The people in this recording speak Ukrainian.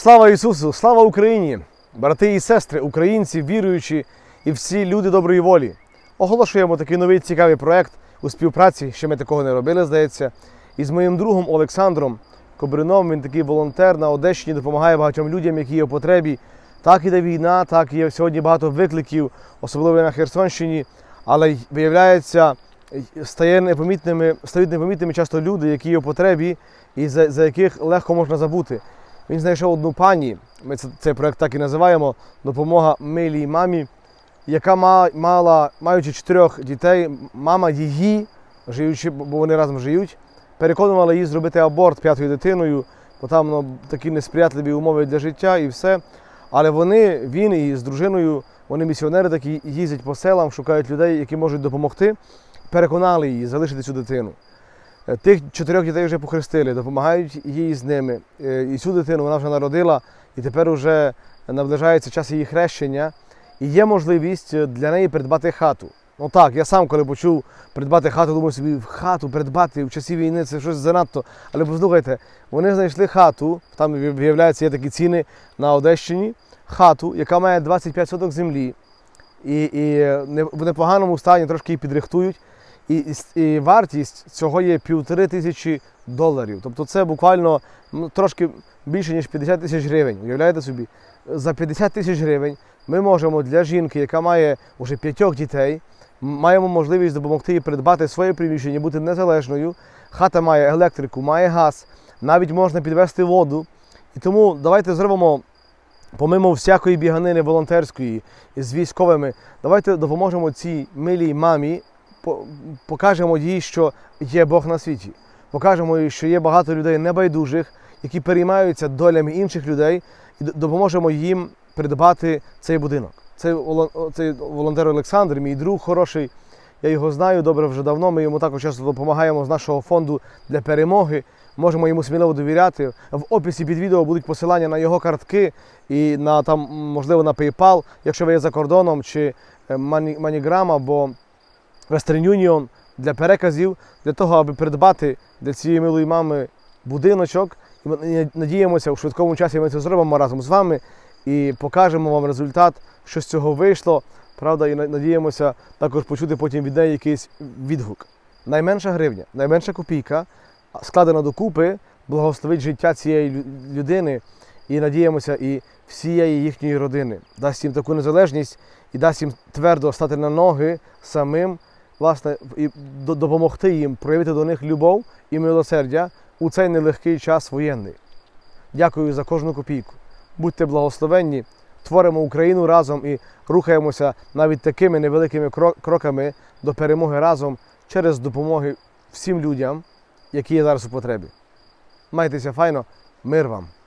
Слава Ісусу! Слава Україні! Брати і сестри, українці, віруючі і всі люди доброї волі. Оголошуємо такий новий цікавий проект у співпраці, ще ми такого не робили, здається. із моїм другом Олександром Кобрином. Він такий волонтер на Одещині, допомагає багатьом людям, які є в потребі. Так іде війна, так є сьогодні багато викликів, особливо на Херсонщині. Але виявляється, стає непомітними, стають непомітними часто люди, які є в потребі, і за, за яких легко можна забути. Він знайшов одну пані, ми цей проект так і називаємо Допомога милій мамі, яка мала, маючи чотирьох дітей, мама її, живучи, бо вони разом живуть, переконувала її зробити аборт п'ятою дитиною, бо там ну, такі несприятливі умови для життя і все. Але вони, він і з дружиною, вони місіонери такі їздять по селам, шукають людей, які можуть допомогти, переконали її залишити цю дитину. Е, Тих чотирьох дітей вже похрестили, допомагають їй з ними. Е, І цю дитину вона вже народила, і тепер вже наближається час її хрещення. І є можливість е, для неї придбати хату. Ну так, я сам, коли почув придбати хату, думав собі, в хату придбати в часі війни це щось занадто. Але послухайте, вони знайшли хату, там виявляється, є такі ціни на Одещині, хату, яка має 25 соток землі. І, і в непоганому стані трошки її підрихтують. І, і, вартість цього є півтори тисячі доларів. Тобто це буквально ну, трошки більше, ніж 50 тисяч гривень. Уявляєте собі? За 50 тисяч гривень ми можемо для жінки, яка має вже п'ятьох дітей, маємо можливість допомогти їй придбати своє приміщення, бути незалежною. Хата має електрику, має газ, навіть можна підвести воду. І тому давайте зробимо, помимо всякої біганини волонтерської з військовими, давайте допоможемо цій милій мамі покажемо їй, що є Бог на світі. Покажемо їй, що є багато людей небайдужих, які переймаються долями інших людей, і допоможемо їм придбати цей будинок. Цей, цей волонтер Олександр, мій друг хороший. Я його знаю добре вже давно. Ми йому також часто допомагаємо з нашого фонду для перемоги. Можемо йому сміливо довіряти. В описі під відео будуть посилання на його картки і на там, можливо, на PayPal, якщо ви є за кордоном, чи е, Money- або Western Union для переказів, для того, аби придбати для цієї милої мами будиночок. І ми надіємося, у швидкому часі ми це зробимо разом з вами і покажемо вам результат, що з цього вийшло. Правда, і надіємося також почути потім від неї якийсь відгук. Найменша гривня, найменша копійка складена докупи, благословить життя цієї людини і надіємося, і всієї їхньої родини. Дасть їм таку незалежність і дасть їм твердо стати на ноги самим, власне, і допомогти їм проявити до них любов і милосердя у цей нелегкий час воєнний. Дякую за кожну копійку. Будьте благословенні, творимо Україну разом і рухаємося навіть такими невеликими кроками до перемоги разом через допомоги всім людям, які є зараз у потребі. Майтеся файно, мир вам!